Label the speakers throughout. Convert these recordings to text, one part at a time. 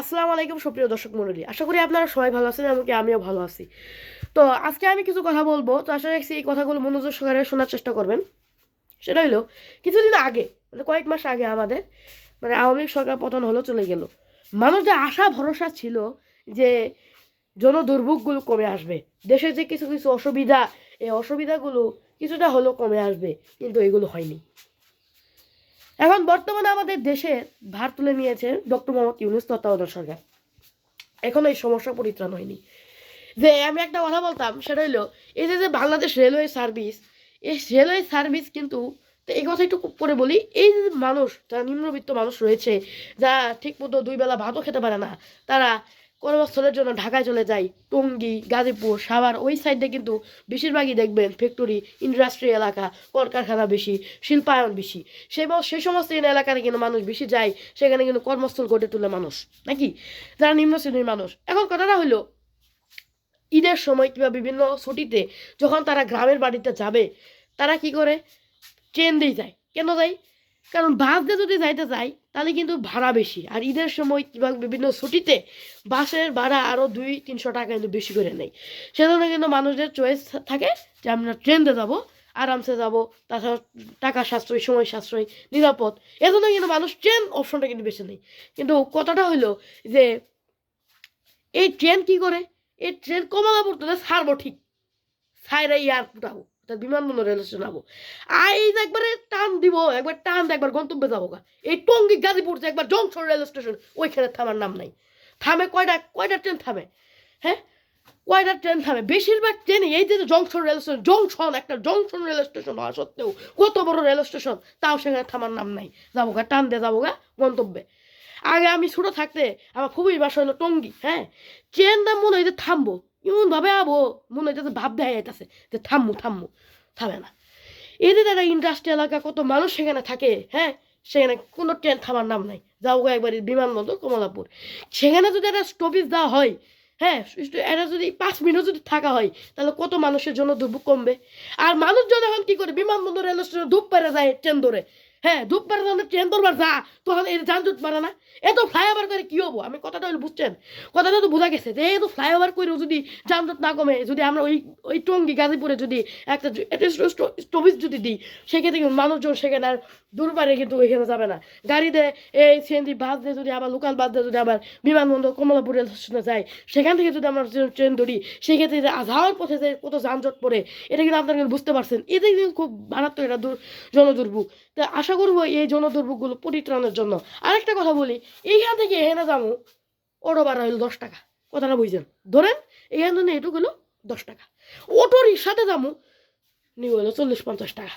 Speaker 1: আসসালামু আলাইকুম, সুপ্রিয় দর্শক মণ্ডলী। আশা করি আপনারা সবাই ভালো আছেন এমনকি আমিও ভালো আছি। তো আজকে আমি কিছু কথা বলব। তো আশা রাখছি এই কথাগুলো মনোযোগ সহকারে শোনার চেষ্টা করবেন। সেটা হইল, কিছুদিন আগে মানে কয়েক মাস আগে আমাদের মানে আওয়ামী লীগ সরকার পতন হলো, চলে গেল। মানুষদের আশা, ভরসা ছিল যে জন দুর্ভোগগুলো কমে আসবে। দেশের যে কিছু কিছু অসুবিধা, এই অসুবিধাগুলো কিছুটা হলেও কমে আসবে, কিন্তু এগুলো হয়নি। এখন বর্তমানে আমাদের দেশের ভার তুলে নিয়েছে ডক্টর মোহাম্মদ ইউনুস তত্ত্বাবধায়ক সরকার। এখন এই সমস্যা পরিত্রাণ হয়নি। যে আমি একটা কথা বলতাম, সেটা হলো, এই যে যে বাংলাদেশ রেলওয়ে সার্ভিস, এই রেলওয়ে সার্ভিস কিন্তু তো এই কথা একটু করে বলি, এই যে মানুষ, যারা নিম্নবিত্ত মানুষ রয়েছে, যারা ঠিক মতো দুই বেলা ভাতও খেতে পারে না, তারা কর্মস্থলের জন্য ঢাকায় চলে যায় টঙ্গী, গাজীপুর, সাভার, ওই সাইডে কিন্তু বেশিরভাগই দেখবেন ফ্যাক্টরি ইন্ডাস্ট্রি এলাকা, কলকারখানা বেশি, শিল্পায়ন বেশি। সেই সেই সমস্ত এলাকায় কিন্তু মানুষ বেশি যায়, সেখানে কিন্তু কর্মস্থল গড়ে তোলে মানুষ, নাকি? যারা নিম্ন শ্রেণির মানুষ। এখন কথাটা হলো, ঈদের সময় কিংবা বিভিন্ন ছুটিতে যখন তারা গ্রামের বাড়িতে যাবে, তারা কি করে? ট্রেন দিয়ে যায়। কেন যায়? কারণ বাস দিয়ে যদি যাইতে যাই, তাহলে কিন্তু ভাড়া বেশি। আর ঈদের সময় কিংবা বিভিন্ন ছুটিতে বাসের ভাড়া আরও দুই, তিনশো টাকা কিন্তু বেশি করে নেই সেজন্য কিন্তু মানুষদের চয়েস থাকে যে আমরা ট্রেনতে যাব, আরামসে যাব, তাছাড়া টাকা সাশ্রয়, সময় সাশ্রয়, নিরাপদ। এজন্য কিন্তু মানুষ ট্রেন অপশনটা কিন্তু বেছে নেই কিন্তু কথাটা হলো যে, এই ট্রেন কি করে? এই ট্রেন কমলাপুর তো ছাড়বো ঠিক। ছাইরা ইয়ার ফুটাবো। তার বিমানবন্দর রেল স্টেশন যাব। আর এই যে একবারে টান দিব, একবার টান একবার গন্তব্যে যাব গা। এই টঙ্গি গাজীপুর যে একবার জংশন রেল স্টেশন, ওইখানে থামার নাম নাই। থামে কয়টা কয়টা ট্রেন থামে? হ্যাঁ? কয়টা ট্রেন থামে? বেশিরভাগ ট্রেন এই যে জংশন রেল স্টেশন, জংশন, একটা জংশন রেল স্টেশন হওয়া সত্ত্বেও কত বড় রেল স্টেশন, তাও সেখানে থামার নাম নাই। যাব গা, টান দিয়ে যাব গা, গন্তব্যে। আগে আমি ছোটো থাকতে আমার খুবই বাসা হলো টঙ্গি হ্যাঁ? ট্রেনটা মনে হয় যে থামবো এমনভাবে আবো, মনে হইতেছে ভাব দেয় যাইতেছে যে থাম্মু থাম্মু, থামে না। এদের একটা ইন্ডাস্ট্রি এলাকা কত মানুষ সেখানে থাকে হ্যাঁ? সেখানে কোনো ট্রেন থামার নাম নাই। যাও একবার বিমানবন্দর, কমলাপুর। সেখানে যদি একটা স্টপেজ দেওয়া হয় হ্যাঁ? এটা যদি পাঁচ মিনিট যদি থাকা হয়, তাহলে কত মানুষের জন্য দুর্ভোগ কমবে? আর মানুষজন এখন কি করে? বিমানবন্দর রেল স্টেশনে ধূপ পেরে যায় ট্রেন ধরে। হ্যাঁ ধূপ পেরে যখন ট্রেন ধরবার যা, তখন এই যানজট পারে না। এত ফ্লাইওভার করে কী হব? আমি কথাটা হলে বুঝছেন? কথাটা তো বোঝা গেছে যে, এত ফ্লাইওভার করেও যদি যানজট না কমে, যদি আমরা ওই ওই টঙ্গি গাজীপুরে যদি একটা স্টপেজ যদি দিই সেক্ষেত্রে কিন্তু মানুষজন সেখানে আর দূর পারে কিন্তু ওইখানে যাবে না। গাড়িতে এই সিএনজি বাস দিয়ে যদি আবার লোকাল বাস দিয়ে যদি আবার বিমানবন্দর কমলাপুর রেল স্টেশনে যাই সেখান থেকে যদি আমরা ট্রেন ধরি সেক্ষেত্রে যাওয়ার পথে যে কত যানজট পড়ে, এটা কিন্তু আপনারা কিন্তু বুঝতে পারছেন। এটা কিন্তু খুব মারাত্মক দুর, জনদুর্ভোগ। তো আশা করব এই জনদুর্ভোগগুলো পরিত্রাণের জন্য। আরেকটা কথা বলি, এইখান থেকে এখানে যাব, অটো ভাড়া হইল দশ টাকা। কথাটা বুঝছেন? ধরেন এখান থেকে এটুকু হলো দশ টাকা। অটো রিক্সাতে যাব নিয়ে হলো চল্লিশ পঞ্চাশ টাকা।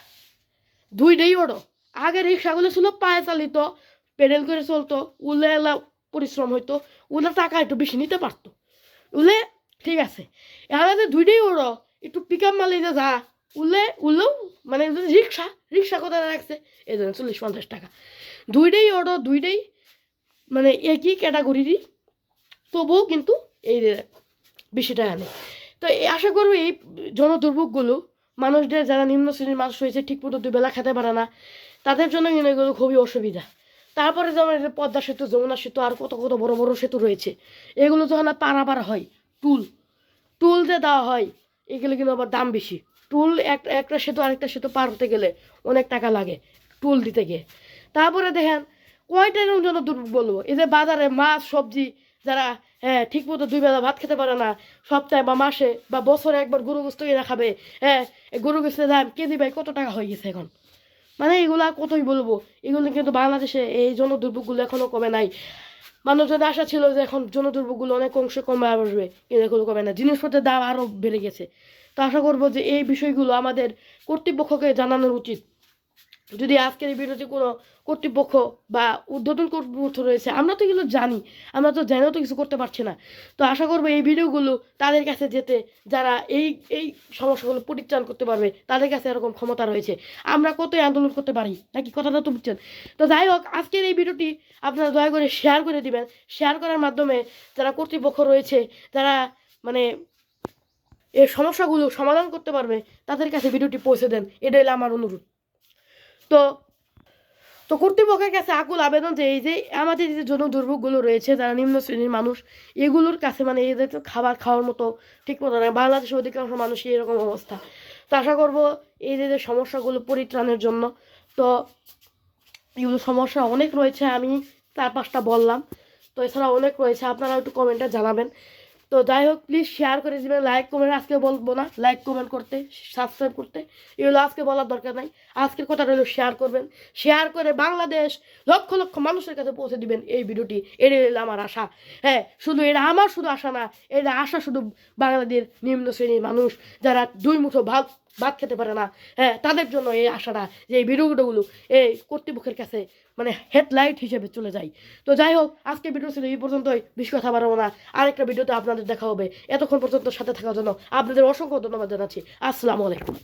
Speaker 1: দুইটাই অটো। আগে রিক্সাগুলো ছিল পায়ে চালিত, পেডেল করে চলতো, উলে এলা পরিশ্রম হইতো, উলে টাকা একটু বেশি নিতে পারতো। উলে, ঠিক আছে। এখানে যে দুইটাই ওড়ো একটু পিক আপ মালিতে যা উলে উলেও মানে রিক্সা রিক্সা কোথায় রাখছে? এই জন্য চল্লিশ পঞ্চাশ টাকা। দুইটাই অটো দুইটাই মানে একই ক্যাটাগরিরই তবুও কিন্তু এই বেশি টাকা নেই। তো আশা করব এই জনদুর্ভোগগুলো, মানুষদের যারা নিম্ন শ্রেণির মানুষ রয়েছে ঠিক মতো দুবেলা খেতে পারে না, তাদের জন্য কিন্তু এগুলো খুবই অসুবিধা। তারপরে যেমন পদ্মা সেতু, যমুনা সেতু, আর কত কত বড় বড় সেতু রয়েছে, এগুলো যখন পারাবার হয়, টুল টুল যে দেওয়া হয়, এগুলো কিন্তু আবার দাম বেশি। টুল একটা সেতু আরেকটা সেতু পার হতে গেলে অনেক টাকা লাগে টুল দিতে গিয়ে। তারপরে দেখেন, কয়টা এরকম জন্য বলব? এই যে বাজারে মাছ, সবজি, যারা হ্যাঁ ঠিক মতো দুই বেলা ভাত খেতে পারে না, সপ্তাহে বা মাসে বা বছরে একবার গরু গোস্ত কিনে খাবে হ্যাঁ গরু গোস্তের দাম কেজি ভাই কত টাকা হয়ে গেছে এখন? মানে এগুলো কতই বলব? এগুলো কিন্তু বাংলাদেশে এই জনদুর্ভোগগুলো এখনও কমে নাই। মানুষের আশা ছিল যে এখন জনদুর্ভোগগুলো অনেক অংশে কমে আসবে কিন্তু এগুলো কমে না। জিনিসপত্রের দাম আরও বেড়ে গেছে। তো আশা করব যে এই বিষয়গুলো আমাদের কর্তৃপক্ষকে জানানোর উচিত। যদি আজকের এই ভিডিওতে কোনো কর্তৃপক্ষ বা উদ্বোধন কর্তৃপক্ষ রয়েছে, আমরা তো এগুলো জানি, আমরা তো জেনেও তো কিছু করতে পারছি না। তো আশা করব এই ভিডিওগুলো তাদের কাছে যেতে, যারা এই এই সমস্যাগুলো পরিত্রাণ করতে পারবে, তাদের কাছে এরকম ক্ষমতা রয়েছে। আমরা কতই আন্দোলন করতে পারি? নাকি কথাটা তো বুঝছেন? তো যাই হোক, আজকের এই ভিডিওটি আপনারা দয়া করে শেয়ার করে দিবেন। শেয়ার করার মাধ্যমে যারা কর্তৃপক্ষ রয়েছে, যারা মানে এই সমস্যাগুলো সমাধান করতে পারবে, তাদের কাছে ভিডিওটি পৌঁছে দেন। এটা হলো আমার অনুরোধ। তো তো কর্তৃপক্ষের কাছে আকুল আবেদন যে এই যে আমাদের যে জন দুর্ভোগগুলো রয়েছে, যারা নিম্ন শ্রেণির মানুষ, এগুলোর কাছে মানে এদের তো খাবার খাওয়ার মতো ঠিক মতো না। বাংলাদেশের অধিকাংশ মানুষই এরকম অবস্থা। তো আশা করব এই যে সমস্যাগুলো পরিত্রাণের জন্য, তো এগুলো সমস্যা অনেক রয়েছে, আমি চার পাঁচটা বললাম। তো এছাড়া অনেক রয়েছে আপনারা একটু কমেন্টে জানাবেন। তো যাই হোক প্লিজ শেয়ার করে দিবেন লাইক কমেন্ট আজকে বলব না লাইক কমেন্ট করতে সাবস্ক্রাইব করতে। এগুলো আজকে বলার দরকার নাই, আজকের কথা রইল শেয়ার করবেন। শেয়ার করে বাংলাদেশ লক্ষ লক্ষ মানুষের কাছে পৌঁছে দিবেন এই ভিডিওটি। এটা হলো আমার আশা। হ্যাঁ শুধু এটা আমার শুধু আশা না, এটা আশা শুধু বাংলাদেশের নিম্ন শ্রেণির মানুষ, যারা দুই মুঠো ভাত ভাত খেতে পারে না। হ্যাঁ তাদের জন্য এই আশাটা, যে এই ভিডিওগুলো এই কর্তৃপক্ষের কাছে মানে হেডলাইট হিসেবে চলে যায়। তো যাই হোক, আজকে ভিডিও ছিল এই পর্যন্তই, বেশি কথা বাড়াবো না। আরেকটা ভিডিওতে আপনাদের দেখা হবে। এতক্ষণ পর্যন্ত সাথে থাকার জন্য আপনাদের অসংখ্য ধন্যবাদ জানাচ্ছি। আসসালামু আলাইকুম।